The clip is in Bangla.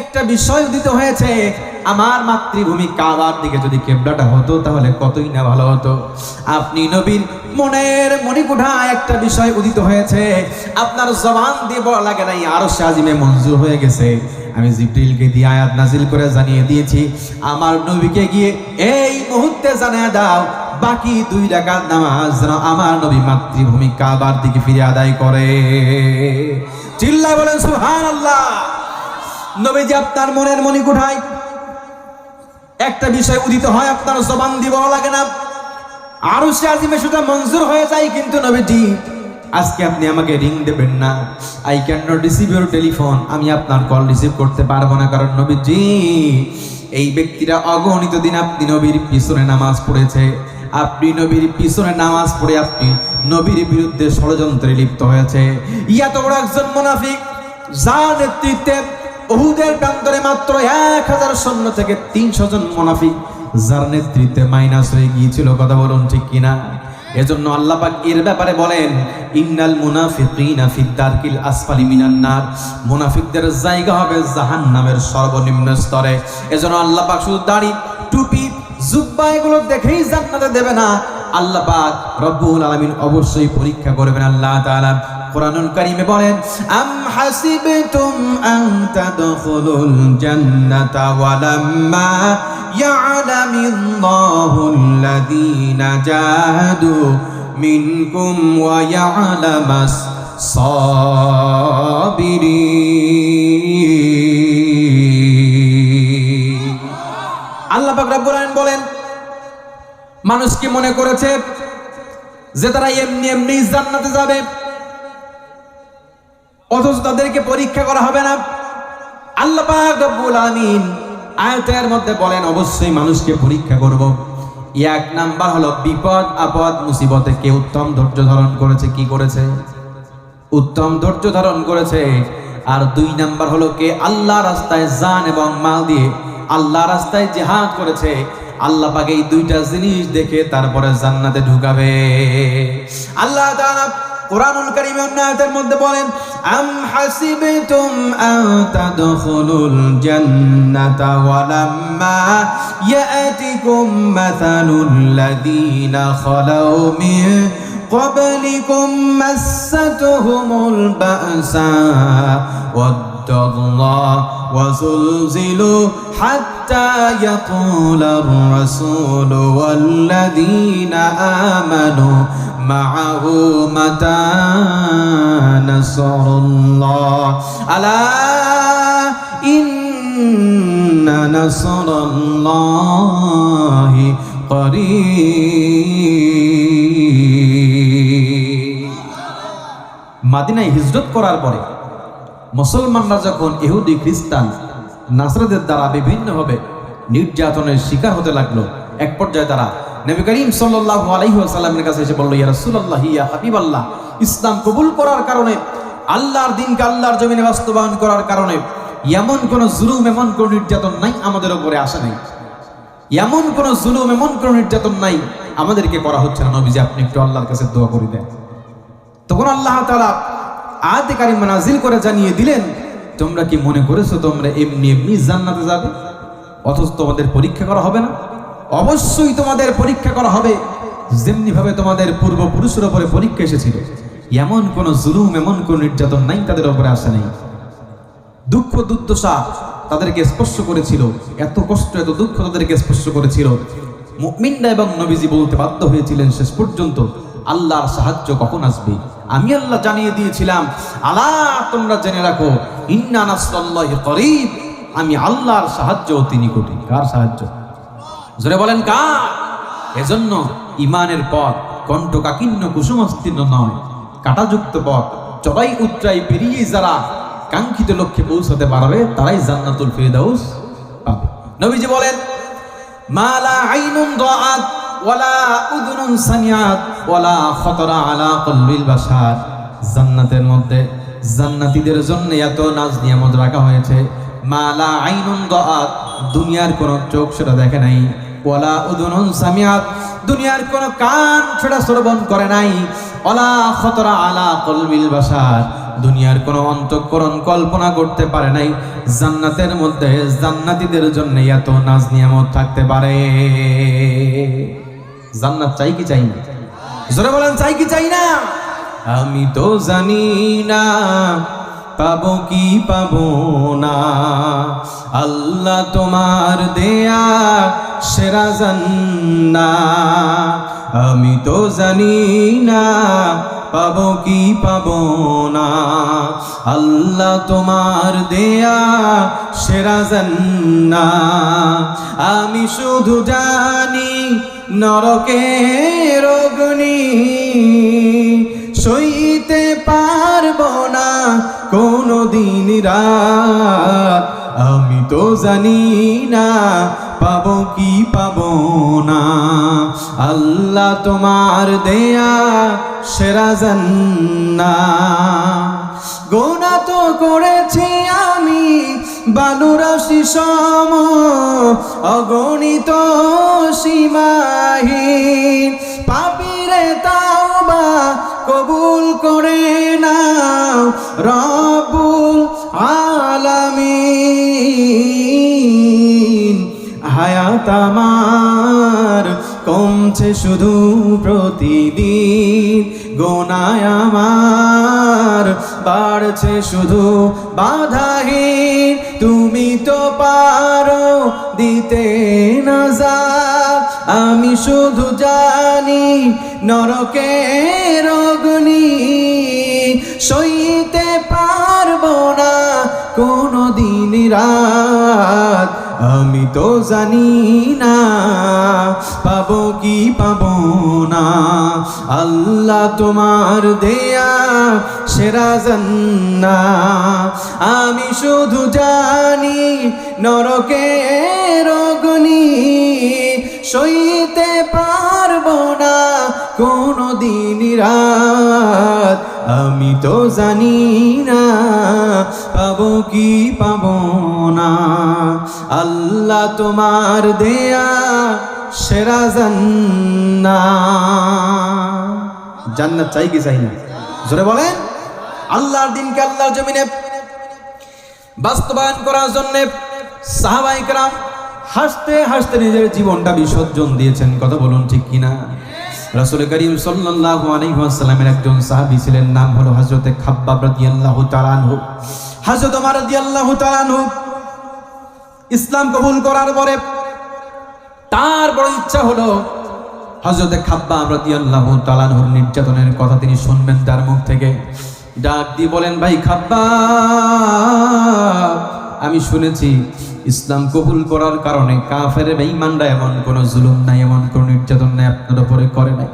একটা বিষয় উদিত হয়েছে, আমার মাতৃভূমি কাবার দিকে যদি কেবলাটা হতো, তাহলে কতই না ভালো হতো। আপনি নবীর মনের মণিকুঠা একটা বিষয় উদিত হয়েছে, আপনার জবান দিয়ে বলা লাগে নাই, আরও সাজিমে মঞ্জুর হয়ে গেছে। আমি জিব্রিলকে দিয়ে আয়াত নাজিল করে জানিয়ে দিয়েছি, আমার নবীকে গিয়ে এই মুহূর্তে জানিয়ে দাও, বাকি দুই রাকাত নামাজ যেন আমার নবী মাতৃভূমি কাবার দিকে ফিরে আদায় করে। চিল্লায় বলেন, সুবহানাল্লাহ। নবীজি আপনার মনের মনি কোঠায় একটা বিষয় উদিত হয়, আপনার জবান দিব লাগে না। আরও সে আজিমে সেটা মঞ্জুর হয়ে যায়, কিন্তু নবীজি, আজকে আপনি আমাকে রিং দেবেন না। I can not receive your telephone আমি আপনার কল রিসিভ করতে পারব না, কারণ নবীজি, এই ব্যক্তিরা অগণিত দিন আপনি নবীর পিছনে নামাজ পড়েছে। আপনি নবীর পিছনে নামাজ পড়ে আপনি নবীর বিরুদ্ধে ষড়যন্ত্রে লিপ্ত হয়েছে। ইয়া তো বড় একজন মুনাফিক, যার নেতৃত্বে ওহুদের প্রান্তরে মাত্র এক হাজার সৈন্য থেকে তিনশো জন মোনাফিক, যার নেতৃত্বে মাইনাস হয়ে গিয়েছিল, কথা বলুন ঠিক কিনা? এজন্য আল্লাহ পাক এর ব্যাপারে বলেন, ইন্নাল মুনাফিকিনা ফিদ দারকিল আসফালি মিনান নার। মুনাফিকদের জায়গা হবে জাহান্নামের সর্বনিম্ন স্তরে। এজন্য আল্লাহ পাক শুধু দাড়ি, টুপি, জুব্বা এগুলো দেখেই জান্নাতে দেবে না। আল্লাহ পাক রব্বুল আলামিন অবশ্যই পরীক্ষা করবেন আল্লাহ তাআলা। কোরআনুল কারীমে বলেন, আম হাসিবতুম আন তাদখুলুল জান্নাতা ওয়ালাম্মা ইয়ালামিল্লাহুল্লাযীনা জাহাদু মিনকুম ওয়া ইয়ালামাস সাবিরিন। আল্লাহ পাক রব্বুল আলামিন বলেন, মানুষ কি মনে করেছে যে তারা এমনি এমনি জান্নাতে যাবে? অথচ তাদেরকে পরীক্ষা করা হবে না। আল্লাহ পাক আমিন আয়াতের মধ্যে বলেন, অবশ্যই মানুষকে পরীক্ষা করব। এক নাম্বার হলো, বিপদ, আপদ, মুসিবতে কে উত্তম ধৈর্য ধারণ করেছে, কি করেছে? উত্তম ধৈর্য ধারণ করেছে। আর দুই নাম্বার হলো, কে আল্লাহ রাস্তায় জান এবং মাল দিয়ে আল্লাহ রাস্তায় জেহাদ করেছে, আল্লাহ পাকে এই দুইটা জিনিস দেখে তারপরে জান্নাতে ঢুকাবে। আল্লাহ কোরআনুল কারীমে অন্য আয়াতের মধ্যে বলেন আম হাসিবতুম আন তাদখুলুল জান্নাতা ওয়ালাম্মা ইয়াতিকুম মাসালুল লাযীনা খালাউ মিন قبلكم مستهم البأساء والضراء وزلزلوا حتى يقول الرسول والذين آمنوا معه متى نصر الله ألا إن نصر الله قريب মাদিনায় হিজরত করার পরে মুসলমানরা যখন ইহুদি খ্রিস্টান নাসরাদের দ্বারা বিভিন্নভাবে নির্যাতনের শিকার হতে লাগলো এক পর্যায়ে তারা নবী করিম সাল্লাল্লাহু আলাইহি ওয়াসাল্লামের কাছে এসে বলল, ইয়া রাসূলুল্লাহ, ইয়া হাবিবাল্লাহ। ইসলাম কবুল করার কারণে, আল্লাহর দিনকে আল্লাহর জমিনে বাস্তবায়ন করার কারণে, এমন কোন জুলুম, এমন কোন নির্যাতন নাই, আমাদের উপরে আসে নাই। এমন কোন জুলুম, এমন কোন নির্যাতন নাই, আমাদেরকে করা হচ্ছে না। নবীজি, আপনি একটু আল্লাহর কাছে দোয়া করে দেন। তখন আল্লাহ তাআলা আয়াতে কারিমা নাজিল করে জানিয়ে দিলেন, তোমরা কি মনে করেছ তোমরা এমনি এমনি জান্নাতে যাবে? অথচ তোমাদের পরীক্ষা করা হবে না? অবশ্যই তোমাদের পরীক্ষা করা হবে। যেমনি ভাবে তোমাদের পূর্বপুরুষের উপরে পরীক্ষা এসেছিল, এমন কোন জুলুম, এমন কোন নির্যাতন নাই, তাদের উপরে আসে নাই। দুঃখ, দুর্দশা তাদেরকে স্পর্শ করেছিল, এত কষ্ট, এত দুঃখ তাদেরকে স্পর্শ করেছিল। মুমিনরা এবং নবীজি বলতে বাধ্য হয়েছিলেন, শেষ পর্যন্ত আল্লাহর সাহায্য কখন আসবে? আমি আল্লাহ জানিয়ে দিয়েছিলাম, আলা, তোমরা জেনে রাখো, ইন্না নাসরাল্লাহি করিব। আমি আল্লাহর সাহায্য অতি নিকটে। কার সাহায্য? জোরে বলেন কা এজন্য ইমানের পথ কণ্ঠ কাকিন্ন কুসুমস্তীর্ণ নয়, কাটাযুক্ত পথ, চড়াই উচ্চাই পেরিয়ে যারা কাঙ্ক্ষিত লক্ষ্যে পৌঁছাতে পারবে, তারাই জান্নাতুল ফিরদাউস নবীজি বলেন মালা আইনুন রাআত ওয়ালা উযুনুন সামিআত ওয়ালা খাতারা আলা কলবিল বাশার। জান্নাতের মধ্যে জান্নাতীদের জন্য এত নাজ নিয়ামত রাখা হয়েছে। মালা আইনুন রাআত দুনিয়ার কোন চোখ সেটা দেখে নাই ওয়ালা উযুনুন সামিআত। দুনিয়ার কোন কান সেটা শ্রবণ করে নাই। ওয়ালা খতরা আলা কলবিল বাশার। দুনিয়ার কোনো অন্তঃকরণ কল্পনা করতে পারে নাই। জান্নাতের মধ্যে জান্নাতীদের জন্য এত নাজ নিয়ামত থাকতে পারে। জান্নাত চাই কি চাই না? জোরে বলেন, চাই কি চাই না? আমি তো জানি না। পাবো কি পাবো না? আল্লাহ তোমার দেয়া সেরা জান্না। আমি তো জানি না পাবো কি পাবো না। আল্লাহ তোমার দেয়া সেরা জান্না। আমি শুধু জানি নরকের অগ্নি সইতে পারব না কোনো দিন রাত, আমি তো জানি না পাবো কি পাবো না। আল্লাহ তোমার দেয়া সেরা জান্না গোনা তো করেছি আমি বালুরাশি সম, অগণিত সীমাহীন। পাপিরে তাওবা কবুল করে নাও রবুল আলামিন। হায়াত আমার কমছে শুধু প্রতিদিন, গোনায় আমার বাড়ছে শুধু বাধাহীন। তুমি তো পারো দিতে না যা আমি শুধু জানি নরকের অগ্নি সইতে পারব না কোনো দিন রাত। আমি তো জানি না, পাবো কি পাবো না। আল্লাহ তোমার দেয়া সেরা জান্না। আমি শুধু জানি নরকের অগ্নি, সইতে পারব না কোনো দিন রাত। আমি তো জানি না পাবো কি পাবো না। আল্লাহ তোমার দেয়া সেরা জান্না। জান্নাত চাই কি চাই না? জোরে বলেন। আল্লাহর দিনকে আল্লাহর জমিনে বাস্তবায়ন করার জন্যে সাহাবাইকরাম হাসতে হাসতে নিজের জীবনটা বিসর্জন দিয়েছেন। কথা বলুন ঠিক কিনা? রাসুল করিম সাল্লাল্লাহু আলাইহি ওয়াসাল্লামের একজন সাহাবী ছিলেন, নাম হলো হযরতে খাব্বাব রাদিয়াল্লাহু তাআলা আনহু। হযরত ওমর রাদিয়াল্লাহু তাআলা আনহু ইসলাম কবুল করার পরে তার বড় ইচ্ছা হলো হযরতে খাব্বা আমরা দিয়াল্লাহ নির্যাতনের কথা তিনি শুনবেন তার মুখ থেকে। ডাক দিয়ে বলেন, ভাই খাব্বা আমি শুনেছি ইসলাম কবুল করার কারণে কাফের, বেঈমানরা এমন কোনো জুলুম নাই, এমন কোনো নির্যাতন নাই আপনার উপরে করে নাই।